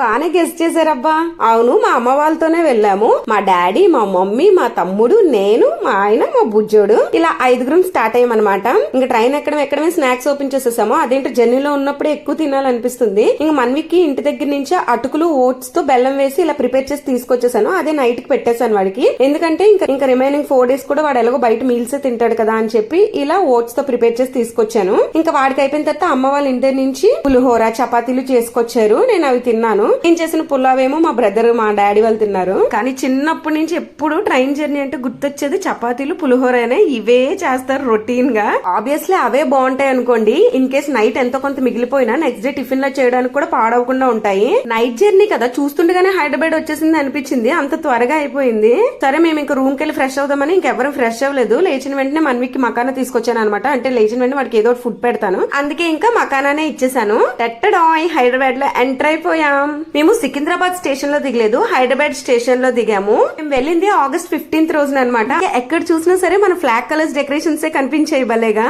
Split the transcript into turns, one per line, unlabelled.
బానే గెస్ట్ చేశారబ్బా. అవును మా అమ్మ వాళ్ళతోనే వెళ్ళాము. మా డాడీ మా మమ్మీ మా తమ్ముడు నేను మా ఆయన మా బుజ్జోడు. ఇలా ఐదుగురం స్టార్ట్ అయ్యామన్నమాట. ఇంకా ట్రైన్ ఎక్కడం ఎక్కడమే స్నాక్స్ ఓపెన్ చేసేసాము. అదేంటో జర్నీలో ఉన్నప్పుడే ఎక్కువ తినాలనిపిస్తుంది. ఇంకా మన్వికి ఇంటి దగ్గర నుంచి అటుకులు ఓట్స్తో బెల్లం వేసి ఇలా ప్రిపేర్ చేసి తీసుకొచ్చేసాను. అదే నైట్కి పెట్టేశాను వాడికి. ఎందుకంటే ఇంకా ఇంకా రిమైనింగ్ ఫోర్ డేస్ కూడా వాడు ఎలాగో బయట మీల్స్ తింటాడు కదా అని చెప్పి ఇలా ఓట్స్తో ప్రిపేర్ చేసి తీసుకొచ్చాను. ఇంకా వాడికి అయిపోయిన తర్వాత అమ్మ వాళ్ళ ఇంటి నుంచి పులిహోర చపాతీలు చేసుకొచ్చారు. నేను అవి తిన్నాను. నేను చేసిన పులావ్ ఏమో మా బ్రదర్ మా డాడీ వాళ్ళు తిన్నారు. కానీ చిన్నప్పటి నుంచి ఎప్పుడు ట్రైన్ జర్నీ అంటే గుర్తొచ్చేది చపాతీలు పులిహోరనే ఇవే చేస్తారు రొటీన్గా. ఆబ్వియస్లీ అవే బాగుంటాయి అనుకోండి. ఇన్ కేస్ నైట్ ఎంతో కొంత మిగిలిపోయినా నెక్స్ట్ డే టిఫిన్లో చేయడానికి కూడా పాడవకుండా ఉంటాయి. నైట్ జర్నీ కదా చూస్తుండగానే హైదరాబాద్ వచ్చేసింది అనిపించింది. అంత త్వరగా అయిపోయింది. సరే మేము ఇంకా రూమ్ కెళ్ళి ఫ్రెష్ అవుదామని ఇంకెవరూ ఫ్రెష్ అవ్వలేదు. లేచిన వెంటనే మన్వికి మకానా తీసుకొచ్చాను అనమాట అంటే లేచిన వెంటనే వాడికి ఏదో ఫుడ్ పెడతాను. అందుకే ఇంకా మకానానే ఇచ్చేసాను టెట్టడాయ్ హైదరాబాద్లో ఎంటర్ అయిపోయాం. మేము సికింద్రాబాద్ స్టేషన్లో దిగలేదు హైదరాబాద్ స్టేషన్లో దిగాము. మేము వెళ్ళింది ఆగస్ట్ ఫిఫ్టీన్త్ రోజున అనమాట ఎక్కడ చూసినా సరే మన ఫ్లాగ్ కలర్స్ డెకరేషన్స్ కనిపించాయి భలేగా.